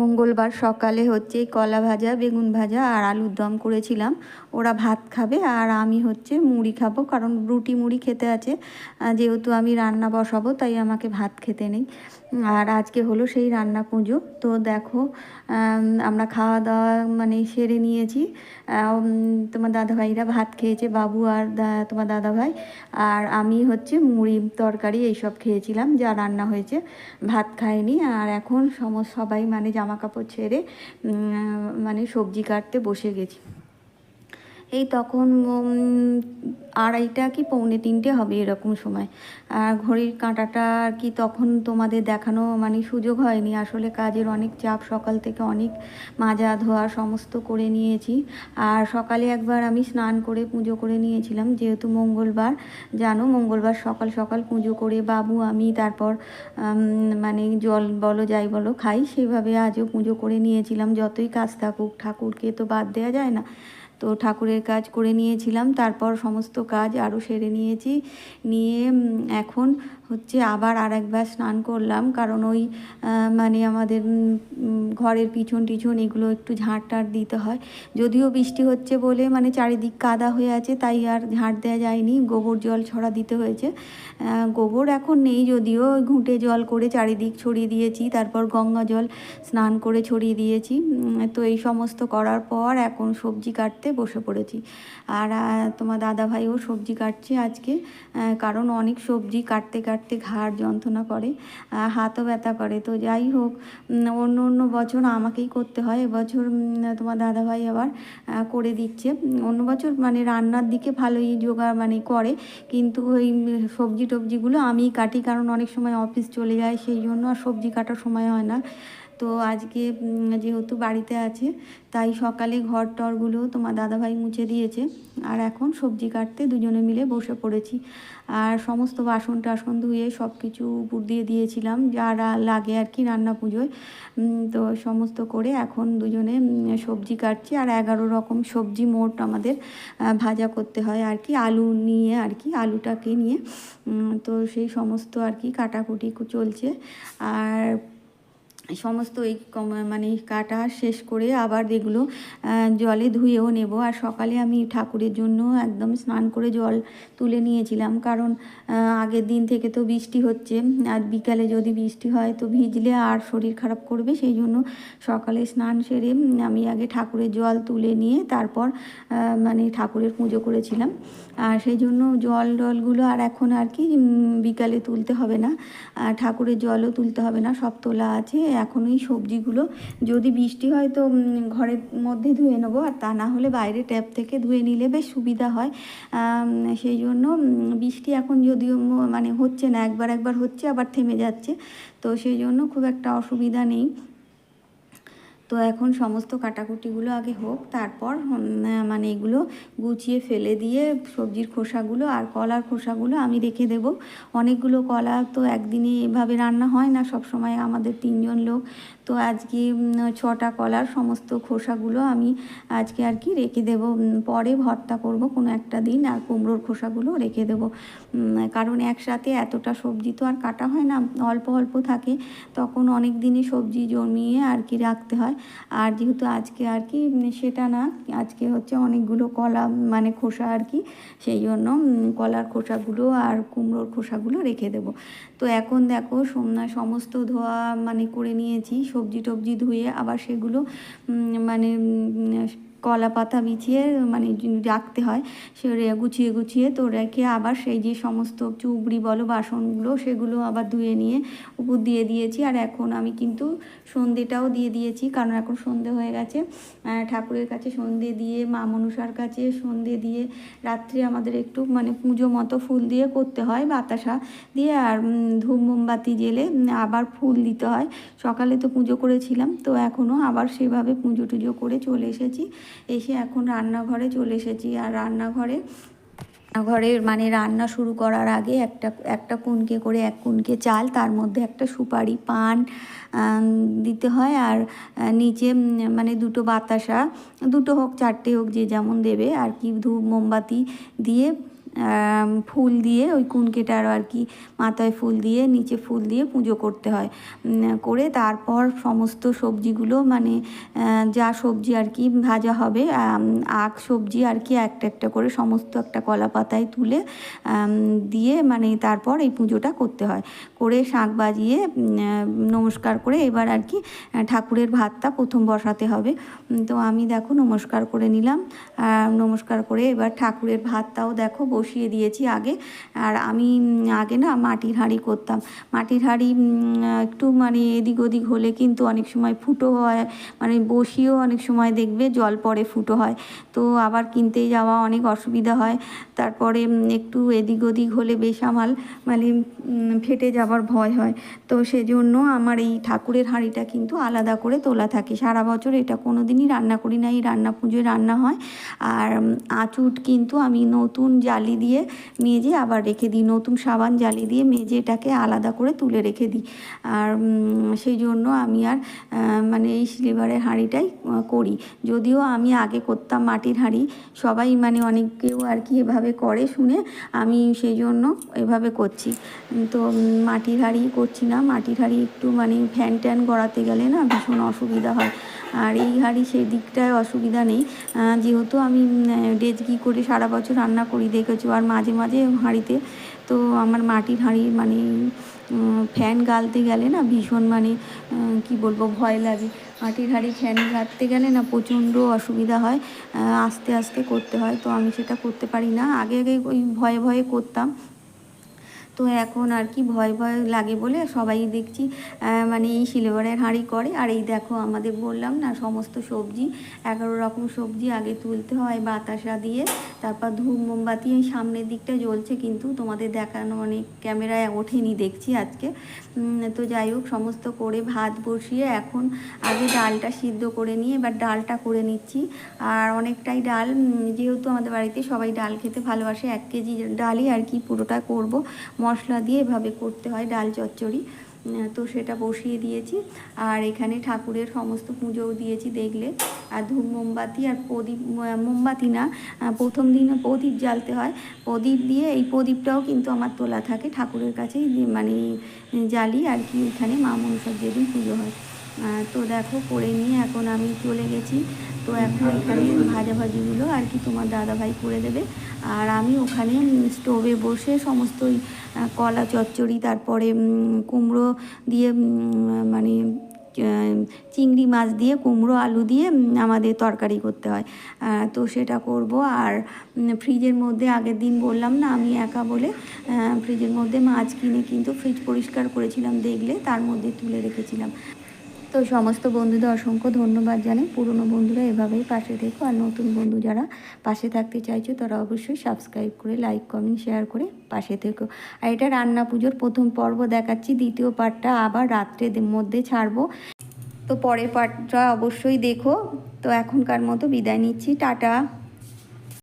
মঙ্গলবার সকালে হচ্ছে কলা ভাজা, বেগুন ভাজা আর আলুর দম করেছিলাম। ওরা ভাত খাবে আর আমি হচ্ছে মুড়ি খাব কারণ রুটি মুড়ি খেতে আছে। যেহেতু আমি রান্না বসাবো, তাই আমাকে ভাত খেতে নেই। আর আজকে হলো সেই রান্না পুজো। তো দেখো আমরা খাওয়া দাওয়া মানে সেরে নিয়েছি। তোমার দাদাভাইরা ভাত খেয়েছে, বাবু আর তোমার দাদাভাই। আর আমি হচ্ছে মুড়ি তরকারি এইসব খেয়েছিলাম, যা রান্না হয়েছে। ভাত খাইনি আর এখন সমস্ত সবাই মানে জামা কাপড় ছেড়ে মানে সবজি কাটতে বসে গেছি। এই তখন আড়াইটা কি পৌনে তিনটে হবে এরকম সময়। আর ঘড়ির কাঁটাটা আর কি তখন তোমাদের দেখানো মানে সুযোগ হয়নি। আসলে কাজের অনেক চাপ, সকাল থেকে অনেক মাজা ধোয়া সমস্ত করে নিয়েছি। আর সকালে একবার আমি স্নান করে পুজো করে নিয়েছিলাম, যেহেতু মঙ্গলবার। জানো, মঙ্গলবার সকাল সকাল পুজো করে বাবু, আমি তারপর মানে জল বলো, যাই বলো খাই, সেভাবে আজও পুজো করে নিয়েছিলাম। যতই কাজ থাকুক, ঠাকুরকে তো বাদ দেওয়া যায় না। তো ঠাকুরের কাজ করে নিয়েছিলাম তারপর সমস্ত কাজ আরও সেরে নিয়েছি। নিয়ে এখন হচ্ছে আবার আর একবার স্নান করলাম। কারণ ওই মানে আমাদের ঘরের পিছন টিছন এগুলো একটু ঝাঁট টাট দিতে হয়। যদিও বৃষ্টি হচ্ছে বলে মানে চারিদিক কাদা হয়ে আছে, তাই আর ঝাঁট দেওয়া যায়নি। গোবর জল ছড়া দিতে হয়েছে। গোবর এখন নেই যদিও ঘুঁটে জল করে চারিদিক ছড়িয়ে দিয়েছি, তারপর গঙ্গা জল স্নান করে ছড়িয়ে দিয়েছি। তো এই সমস্ত করার পর এখন সবজি কাটতে বসে পড়েছি। আর তোমার দাদা ভাইও সবজি কাটছে আজকে। কারণ অনেক সবজি কাটতে কাটতে ঘাড় যন্ত্রণা করে হাতও ব্যথা করে। তো যাই হোক অন্য অন্য বছর আমাকেই করতে হয়। এবছর তোমার দাদাভাই আবার করে দিচ্ছে। অন্য বছর মানে রান্নার দিকে ভালোই জোগাড় মানে করে, কিন্তু ওই সবজি টবজিগুলো আমিই কাটি, কারণ অনেক সময় অফিস চলে যায়, সেই জন্য আর সবজি কাটার সময় হয় না। তো আজকে যেহেতু বাড়িতে আছে, তাই সকালে ঘর টরগুলো তোমার দাদাভাই মুছে দিয়েছে। আর এখন সবজি কাটতে দুজনে মিলে বসে পড়েছি। আর সমস্ত বাসন টাসন ধুয়ে সব কিছু উপর দিয়ে দিয়েছিলাম যারা লাগে আর কি রান্না পুজোয়। তো সমস্ত করে এখন দুজনে সবজি কাটছি। আর এগারো রকম সবজি মোট আমাদের ভাজা করতে হয় আর কি, আলু নিয়ে আর কি, আলুটাকে নিয়ে। তো সেই সমস্ত আর কি কাটাকুটি চলছে। আর সমস্ত এই মানে কাটা শেষ করে আবার এগুলো জলে ধুয়েও নেব। আর সকালে আমি ঠাকুরের জন্য একদম স্নান করে জল তুলে নিয়েছিলাম। কারণ আগের দিন থেকে তো বৃষ্টি হচ্ছে। আর বিকালে যদি বৃষ্টি হয় তো ভিজলে আর শরীর খারাপ করবে। সেই জন্য সকালে স্নান সেরে আমি আগে ঠাকুরের জল তুলে নিয়ে তারপর মানে ঠাকুরের পুজো করেছিলাম। আর সেই জন্য জল টলগুলো আর এখন আর কি বিকালে তুলতে হবে না। ঠাকুরের জলও তুলতে হবে না। সব তোলা আছে। এখন সবজিগুলো যদি বৃষ্টি হয় তো ঘরের মধ্যে ধুয়ে নেব। আর তা না হলে বাইরে ট্যাপ থেকে ধুয়ে নিলে বেশ সুবিধা হয়। সেই জন্য বৃষ্টি এখন যদিও মানে হচ্ছে না, একবার একবার হচ্ছে, আবার থেমে যাচ্ছে। তো সেই জন্য খুব একটা অসুবিধা নেই। তো এখন সমস্ত কাটাকুটিগুলো আগে হোক, তারপর মানে এগুলো গুছিয়ে ফেলে দিয়ে সবজির খোসাগুলো আর কলার খোসাগুলো আমি রেখে দেব। অনেকগুলো কলা তো একদিনে এভাবে রান্না হয় না সব সময় আমাদের তিনজন লোক তো আজকে ছটা কলার সমস্ত খোসাগুলো আমি আজকে আর কি রেখে দেব। পরে ভর্তা করব কোনো একটা দিন আর কুমড়োর খোসাগুলো রেখে দেব। কারণ একসাথে এতটা সবজি তো আর কাটা হয় না, অল্প অল্প থাকে। তখন অনেক দিনই সবজি জমিয়ে আর কি রাখতে হয়। আর যেহেতু আজকে আর কি সেটা না, আজকে হচ্ছে অনেকগুলো কলা মানে খোসা আর কি, সেই জন্য কলার খোসাগুলো আর কুমড়োর খোসাগুলো রেখে দেবো। তো এখন দেখো সমস্ত ধোয়া মানে করে নিয়েছি সবজি টবজি ধুয়ে আবার সেগুলো মানে কলা পাতা বিছিয়ে মানে রাখতে হয়। সে গুছিয়ে গুছিয়ে তো রেখে আবার সেই যে সমস্ত চুবড়ি বলো, বাসনগুলো, সেগুলো আবার ধুয়ে নিয়ে উপর দিয়ে দিয়েছি। আর এখন আমি কিন্তু সন্ধেটাও দিয়ে দিয়েছি, কারণ এখন সন্ধে হয়ে গেছে। ঠাকুরের কাছে সন্ধে দিয়ে, মা মনসার কাছে সন্ধে দিয়ে, রাত্রে আমাদের একটু মানে পুজো মতো ফুল দিয়ে করতে হয়, বাতাসা দিয়ে। আর ধূপ মোমবাতি জেলে আবার ফুল দিতে হয়। সকালে তো পুজো করেছিলাম, তো এখনও আবার সেভাবে পুজো টুজো করে চলে এসেছি। এসে এখন রান্নাঘরে চলে এসেছি। আর রান্নাঘরে ঘরের মানে রান্না শুরু করার আগে একটা একটা কুনকে করে এক কুনকে চাল, তার মধ্যে একটা সুপারি, পান দিতে হয়। আর নিচে মানে দুটো বাতাসা, দুটো হোক, চারটে হোক, যে যেমন দেবে। আর কি ধূপ, মোমবাতি দিয়ে ফুল দিয়ে, ওই কুনকেটার আর কি মাথায় ফুল দিয়ে, নিচে ফুল দিয়ে পুজো করতে হয়। করে তারপর সমস্ত সবজিগুলো মানে যা সবজি আর কি ভাজা হবে আখ, সবজি আর কি একটা একটা করে সমস্ত একটা কলা পাতায় তুলে দিয়ে মানে তারপর এই পুজোটা করতে হয়। করে শাঁখ বাজিয়ে নমস্কার করে এবার আর কি ঠাকুরের ভাতটা প্রথম বসাতে হবে। তো আমি দেখো নমস্কার করে নিলাম। নমস্কার করে এবার ঠাকুরের ভাতটাও দেখো বসিয়ে দিয়েছি আগে। আর আমি আগে না মাটির হাঁড়ি করতাম। মাটির হাঁড়ি একটু মানে এদিক ওদিক হলে কিন্তু অনেক সময় ফুটো হয়। মানে বসিয়েও অনেক সময় দেখবে জল পড়ে ফুটো হয়। তো আবার কিনতে যাওয়া অনেক অসুবিধা হয়। তারপরে একটু এদিক ওদিক হলে বেসামাল মানে ফেটে যাবার ভয় হয়। তো সেজন্য আমার এই ঠাকুরের হাঁড়িটা কিন্তু আলাদা করে তোলা থাকে। সারা বছর এটা কোনো দিনই রান্না করি না। এই রান্না পুজোয় রান্না হয়। আর আঁচুট কিন্তু আমি নতুন জালি দিয়ে মেজে আবার রেখে দিই। নতুন সাবান জালি দিয়ে মেজে এটাকে আলাদা করে তুলে রেখে দিই। আর সেই জন্য আমি আর মানে এই সিলিভারের হাঁড়িটাই করি। যদিও আমি আগে করতাম মাটির হাঁড়ি, সবাই মানে অনেক কেউ আর কি এভাবে করে শুনে, আমি সেই জন্য এভাবে করছি। তো মাটির হাঁড়ি করছি না। মাটির হাঁড়ি একটু মানে ফ্যান ট্যান গড়াতে গেলে না ভীষণ অসুবিধা হয়। আর এই হাঁড়ি সেই দিকটায় অসুবিধা নেই। যেহেতু আমি ডেজকি করে সারা বছর রান্না করি, দেখেছ, আর মাঝে মাঝে হাঁড়িতে, তো আমার মাটির হাঁড়ি মানে ফ্যান গালতে গেলে না ভীষণ মানে কি বলব, ভয় লাগে। মাটির হাঁড়ি ফ্যান গালতে গেলে না প্রচণ্ড অসুবিধা হয় আস্তে আস্তে করতে হয়। তো আমি সেটা করতে পারি না। আগে আগে ওই ভয়ে ভয়ে করতাম। তো এখন আর কি ভয় ভয় লাগে বলে সবাই দেখছি মানে এই সিলভারের হাঁড়ি করে। আর এই দেখো আমাদের বললাম না, সমস্ত সবজি, এগারো রকম সবজি আগে তুলতে হয় বাতাসা দিয়ে। তারপর ধূপ মোমবাতি এই সামনের দিকটা জ্বলছে কিন্তু তোমাদের দেখানো মানে ক্যামেরায় ওঠেনি, দেখছি আজকে। তো যাই হোক, সমস্ত করে ভাত বসিয়ে এখন আগে ডালটা সিদ্ধ করে নিয়ে এবার ডালটা করে নিচ্ছি। আর অনেকটাই ডাল যেহেতু আমাদের বাড়িতে সবাই ডাল খেতে ভালোবাসে, এক কেজি ডালই আর কি পুরোটা করব। মশলা দিয়ে এভাবে করতে হয় ডাল চচ্চড়ি। তো সেটা বসিয়ে দিয়েছি। আর এখানে ঠাকুরের সমস্ত পুজোও দিয়েছি দেখলে। আর ধূপ মোমবাতি আর প্রদীপ মোমবাতি না প্রথম দিনে প্রদীপ জ্বালতে হয়। প্রদীপ দিয়ে এই প্রদীপটাও কিন্তু আমার তোলা থাকে ঠাকুরের কাছেই মানে জ্বালি আর কি এখানে মা মনসার যেদিন পুজো হয়। তো দেখো করে নিয়ে এখন আমি চলে গেছি। তো এখন এখানে ভাজাভাজিগুলো আর কি তোমার দাদাভাই করে দেবে। আর আমি ওখানে স্টোভে বসে সমস্ত ওই, আহ, কলা, চচ্চড়ি, তারপরে কুমড়ো দিয়ে মানে চিংড়ি মাছ দিয়ে, কুমড়ো, আলু দিয়ে আমাদের তরকারি করতে হয়। তো সেটা করব। আর ফ্রিজের মধ্যে আগের দিন বললাম না, আমি একা বলে ফ্রিজের মধ্যে মাছ কিনে কিন্তু ফ্রিজ পরিষ্কার করেছিলাম দেখলে, তার মধ্যে তুলে রেখেছিলাম। তো সমস্ত বন্ধুদের অসংখ্য ধন্যবাদ জানাই। পুরনো বন্ধুরা এভাবেই পাশে থেকো আর নতুন বন্ধু যারা পাশে থাকতে চাইছো, তারা অবশ্যই সাবস্ক্রাইব করে লাইক কমেন্ট শেয়ার করে পাশে থেকো। আর এটা রান্না পুজোর প্রথম পর্ব দেখাচ্ছি, দ্বিতীয় পার্টটা আবার রাত্রে মধ্যে ছাড়বো। তো পরের পার্টটা অবশ্যই দেখো। তো এখনকার মতো বিদায় নিচ্ছি, টাটা।